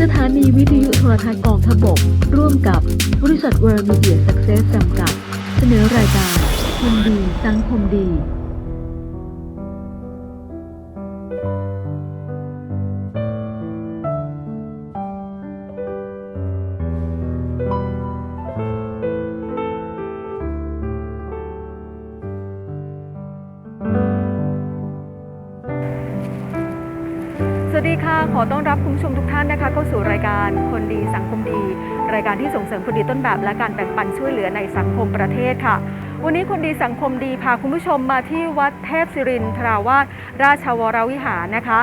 สถานีวิทยุโทรทัศน์กองทบก ร่วมกับบริษัทเวิร์ลมีเดียสักเซสจำกัด เสนอรายการคนดีสังคมดี ค่ะ ขอต้อนรับคุณผู้ชมทุกท่านนะคะเข้าสู่รายการคนดีสังคมดี รายการที่ส่งเสริมคนดีต้นแบบ และการแบ่งปันช่วยเหลือในสังคมประเทศค่ะ วันนี้คนดีสังคมดีพาคุณผู้ชมมาที่วัดเทพศิรินทราวาสราชวรวิหารนะคะ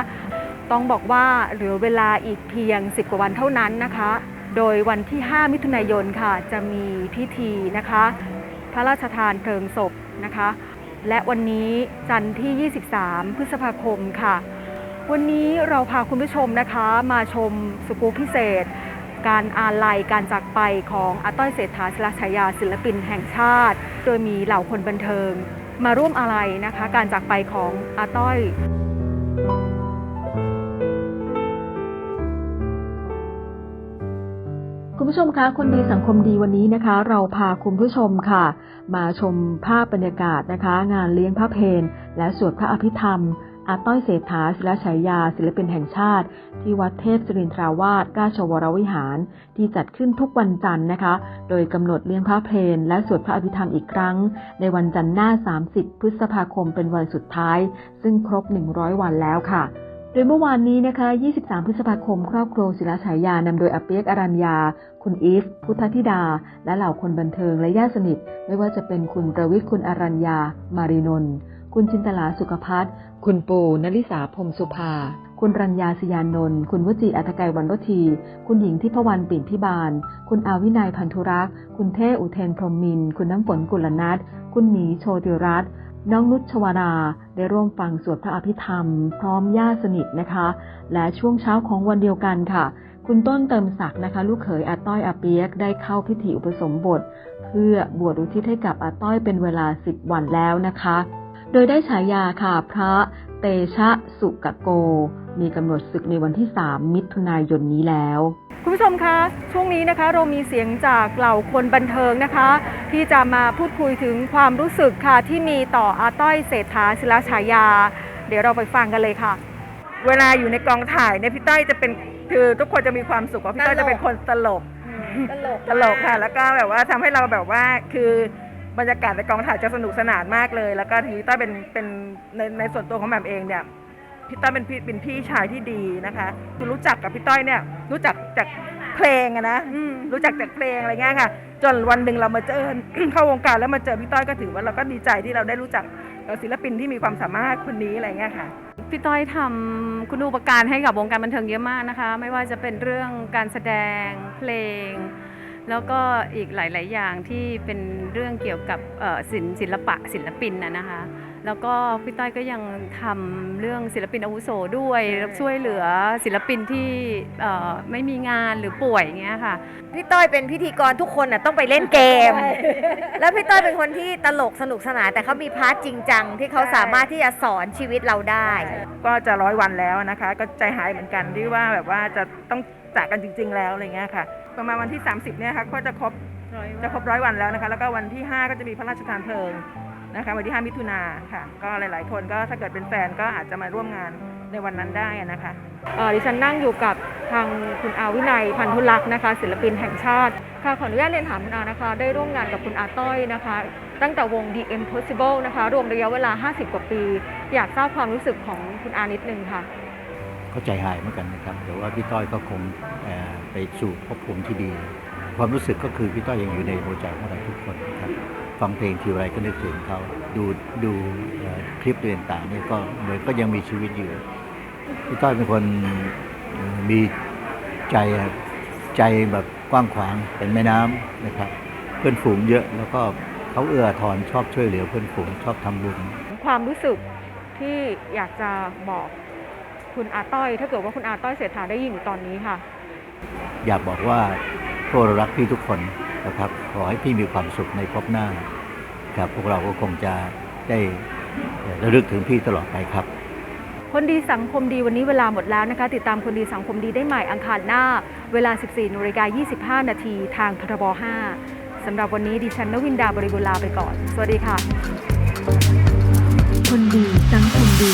ต้องบอกว่าเหลือเวลาอีกเพียง 10 กว่าวันเท่านั้นนะคะ โดยวันที่ 5 มิถุนายนค่ะ จะมีพิธีนะคะ พระราชทานเพลิงศพนะคะ และวันนี้จันทร์ที่ 23 พฤษภาคมค่ะ วันนี้เราพาคุณผู้ชมนะคะมาชมสกูปพิเศษ การอาลัยการจากไปของอาต้อยเศรษฐาศิลฉายาศิลปินแห่งชาติ โดยมีเหล่าคนบันเทิง มาร่วมอาลัยนะคะ การจากไปของอาต้อยคุณผู้ชมคะ คนดีสังคมดีวันนี้นะคะ เราพาคุณผู้ชมค่ะ มาชมภาพบรรยากาศนะคะ งานเลี้ยงพระเพลและสวดพระอภิธรรม อาต้อยเศรษฐาศิลฉายาศิลปินแห่งชาติ ที่วัดเทพศรินทราวาสราชวรวิหาร ที่จัดขึ้นทุกวันจันทร์นะคะ โดยกำหนดเลี้ยงพระเพลและสวดพระอภิธรรมอีกครั้ง ในวันจันทร์หน้า 30 พฤษภาคมเป็นวันสุดท้าย ซึ่งครบ 100 วันแล้วค่ะโดยเมื่อวานนี้นะคะ 23 พฤษภาคม ครอบครัวศิลาฉายานำโดยอาเปียกอรัญญา คุณอีฟ พุทธธิดา และเหล่าคนบันเทิงและญาติสนิท ไม่ว่าจะเป็นคุณประวิทย์คุณอรัญญา มารีนน์คุณจินตลาสุขพัฒน์ คุณปูนลิสาพรมสุภา คุณรัญญาสยานนท์ คุณวจีอัตไกยวันวที คุณหญิงทิพวรรณปิ่นพิบาล คุณอาวินัยพันธุรักษ์คุณเทอุเทนพรมมิน คุณน้ำฝนกุลนัท คุณหมีโชติรัตน์ น้องนุชชวารา ได้ร่วมฟังสวดพระอภิธรรม พร้อมญาติสนิทนะคะ และช่วงเช้าของวันเดียวกันค่ะ คุณต้นเติมศักดิ์นะคะ ลูกเขยอาต้อยอาเปียกได้เข้าพิธีอุปสมบท เพื่อบวชอุทิศให้กับอาต้อยเป็นเวลา10วันแล้วนะคะ โดยได้ฉายาค่ะพระเตชะสุกโก มีกำหนดศึกในวันที่ 3 มิถุนายนนี้แล้ว คุณผู้ชมคะช่วงนี้นะคะเรามีเสียงจากเหล่าคนบันเทิงนะคะ ที่จะมาพูดคุยถึงความรู้สึกค่ะที่มีต่ออาต้อยเศรษฐาศิลาฉายา เดี๋ยวเราไปฟังกันเลยค่ะ เวลาอยู่ในกองถ่ายเนี่ยพี่ต้อยจะเป็นคือทุกคนจะมีความสุขว่าพี่ต้อยจะเป็นคนตลกตลกตลกค่ะแล้วก็แบบว่าทำให้เราแบบว่าคือ บรรยากาศในกองถ่ายจะสนุกสนานมากเลย แล้วก็ทีนี้ต้อยเป็นเป็นในในส่วนตัวของแหม่มเองเนี่ยพี่ต้อยเป็นพี่เป็นพี่ชายที่ดีนะคะคือรู้จักกับพี่ต้อยเนี่ย รู้จักจากเพลงอะนะรู้จักจากเพลงอะไรเงี้ยค่ะ จนวันหนึ่งเรามาเจอเข้าวงการแล้วมาเจอพี่ต้อยก็ถือว่าเราก็ดีใจที่เราได้รู้จักศิลปินที่มีความสามารถคนนี้อะไรเงี้ยค่ะพี่ต้อยทำคุณูปการให้กับวงการบันเทิงเยอะมากนะคะ ไม่ว่าจะเป็นเรื่องการแสดงเพลง แล้วก็อีกหลาย ๆ อย่างที่เป็นเรื่องเกี่ยวกับศิลป์ศิลปะศิลปินนะนะคะ แล้วก็พี่ต้อยก็ยังทำเรื่องศิลปินอาวุโสด้วยช่วยเหลือศิลปินที่เอ่อไม่มีงานหรือป่วยอย่างเงี้ยค่ะ พี่ต้อยเป็นพิธีกรทุกคนน่ะต้องไปเล่นเกม แล้วพี่ต้อยเป็นคนที่ตลกสนุกสนานแต่เขามีพาร์ทจริงจังที่เขาใช่สามารถที่จะสอนชีวิตเราได้ ก็จะร้อยวันแล้วนะคะ ก็ใจหายเหมือนกันที่ว่าแบบว่าจะต้องจากกันจริง ๆ แล้วอะไรเงี้ยค่ะ ประมาณวันที่ 30เนี่ยค่ะก็จะครบจะครบร้อยวันแล้วนะคะ แล้วก็วันที่ 5 ก็จะมีพระราชทานเพลิง นะคะวันที่ 5 มิถุนาค่ะ ก็หลาย ๆ คนก็ถ้าเกิดเป็นแฟนก็อาจจะมาร่วมงานในวันนั้นได้นะคะดิฉันนั่งอยู่กับทางคุณอาวินัยพันธุลักษณ์นะคะ ศิลปินแห่งชาติค่ะขออนุญาตเรียนถามคุณอานะคะ ได้ร่วมงานกับคุณอาต้อยนะคะ ตั้งแต่วง The Impossible นะคะ รวมระยะเวลา 50 กว่าปี อยากทราบความรู้สึกของคุณอานิดนึงค่ะก็ใจหายเหมือนกันนะครับแต่ว่าพี่ต้อยก็คงไปสู่ภพภูมิที่ดี ความรู้สึกก็คือพี่ต้อยยังอยู่ในหัวใจของเราทุกคนนะครับ ฟังเพลงทีไรก็นึกถึงเขาดูดูเอ่อคลิปต่างๆเนี่ยก็เหมือนก็ยังมีชีวิตอยู่พี่ต้อยเป็นคนเอ่อมีใจอะใจแบบกว้างขวางเป็นแม่น้ำนะครับ เพื่อนฝูงเยอะแล้วก็เขาเอื้ออาทอนชอบช่วยเหลือเพื่อนฝูงชอบทำบุญความรู้สึกที่อยากจะบอกคุณอาต้อย ถ้าเกิดว่าคุณอาต้อยเศรษฐาได้ยินอยู่ตอนนี้ค่ะ อยากบอกว่าพวกเรารักพี่ทุกคน นะครับ ขอให้พี่มีความสุขในพบหน้าครับพวกเราก็คงจะได้ระลึกถึงพี่ตลอดไปครับ คนดีสังคมดีวันนี้เวลาหมดแล้วนะคะ ติดตามคนดีสังคมดีได้ใหม่อังคารหน้า เวลา 14นาฬิกา25 นาทีทางพทบ5สำหรับวันนี้ดิฉันนวินดาบริบุลาไปก่อน สวัสดีค่ะ คนดีสังคมดี